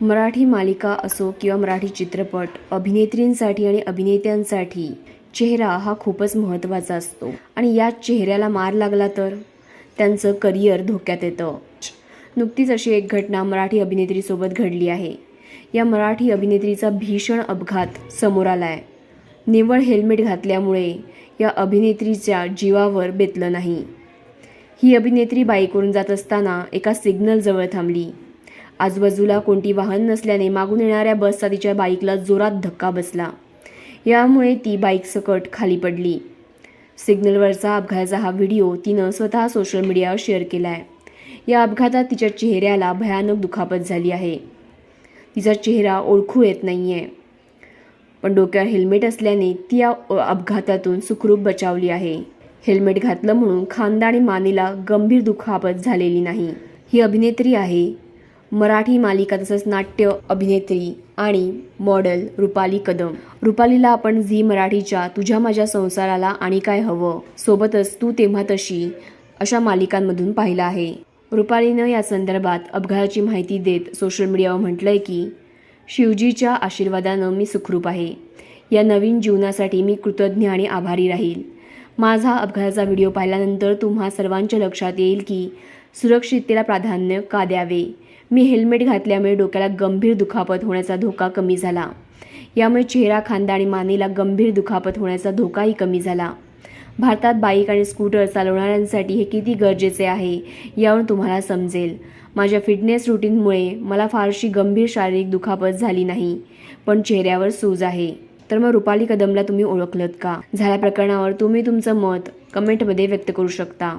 मराठी मालिका असो किंवा मराठी चित्रपट अभिनेत्रींसाठी आणि अभिनेत्यांसाठी चेहरा हा खूपच महत्त्वाचा असतो. आणि या चेहऱ्याला मार लागला तर? त्यांचं करिअर धोक्यात येतं. नुकतीच अशी एक घटना मराठी अभिनेत्रीसोबत घडली आहे. या मराठी अभिनेत्रीचा भीषण अपघात समोर आला आहे निव्वळ हेल्मेट घातल्यामुळे या अभिनेत्रीच्या जीवावर बेतलं नाही. ही अभिनेत्री बाईकवरून जात असताना एका सिग्नलजवळ थांबली. आजूबाजूला कोणती वाहन नसल्याने मागून येणाऱ्या बसचा तिच्या बाईकला जोरात धक्का बसला. यामुळे ती बाईक सकट खाली पडली. सिग्नलवरचा अपघाताचा हा व्हिडिओ तिनं स्वतः सोशल मीडियावर शेअर केला आहे या अपघातात तिच्या चेहऱ्याला भयानक दुखापत झाली आहे. तिचा चेहरा ओळखू येत नाही आहे पण डोक्यावर हेल्मेट असल्याने ती या अपघातातून सुखरूप बचावली आहे. हेल्मेट घातलं म्हणून खांदा आणि मानेला गंभीर दुखापत झालेली नाही. ही अभिनेत्री आहे मराठी मालिका तसंच नाट्य अभिनेत्री आणि मॉडेल रुपाली कदम. रुपालीला आपण झी मराठीच्या तुझ्या माझ्या संसाराला आणि काय हवं सोबतच तू तेव्हा तशी अशा मालिकांमधून पाहिलं आहे. रुपालीनं या संदर्भात अपघाताची माहिती देत सोशल मीडियावर म्हटलंय की शिवजीच्या आशीर्वादानं मी सुखरूप आहे. या नवीन जीवनासाठी मी कृतज्ञ आणि आभारी राहील. माझा अपघाताचा व्हिडिओ पाहिल्यानंतर तुम्हा सर्वांच्या लक्षात येईल की सुरक्षिततेला प्राधान्य का द्यावे? मी हेल्मेट घातल्यामुळे डोक्याला गंभीर दुखापत होण्याचा धोका कमी झाला. यामुळे चेहरा खांदा आणि मानेला गंभीर दुखापत होण्याचा धोकाही कमी झाला. भारतात बाईक आणि स्कूटर चालवणाऱ्यांसाठी हे किती गरजेचे आहे यावरून तुम्हाला समजेल. माझ्या फिटनेस रुटीनमुळे मला फारशी गंभीर शारीरिक दुखापत झाली नाही पण चेहऱ्यावर सूज आहे. तर मग रुपाली कदमला तुम्ही ओळखलत का? झाल्या प्रकरणावर तुम्ही तुमचं मत कमेंटमध्ये व्यक्त करू शकता.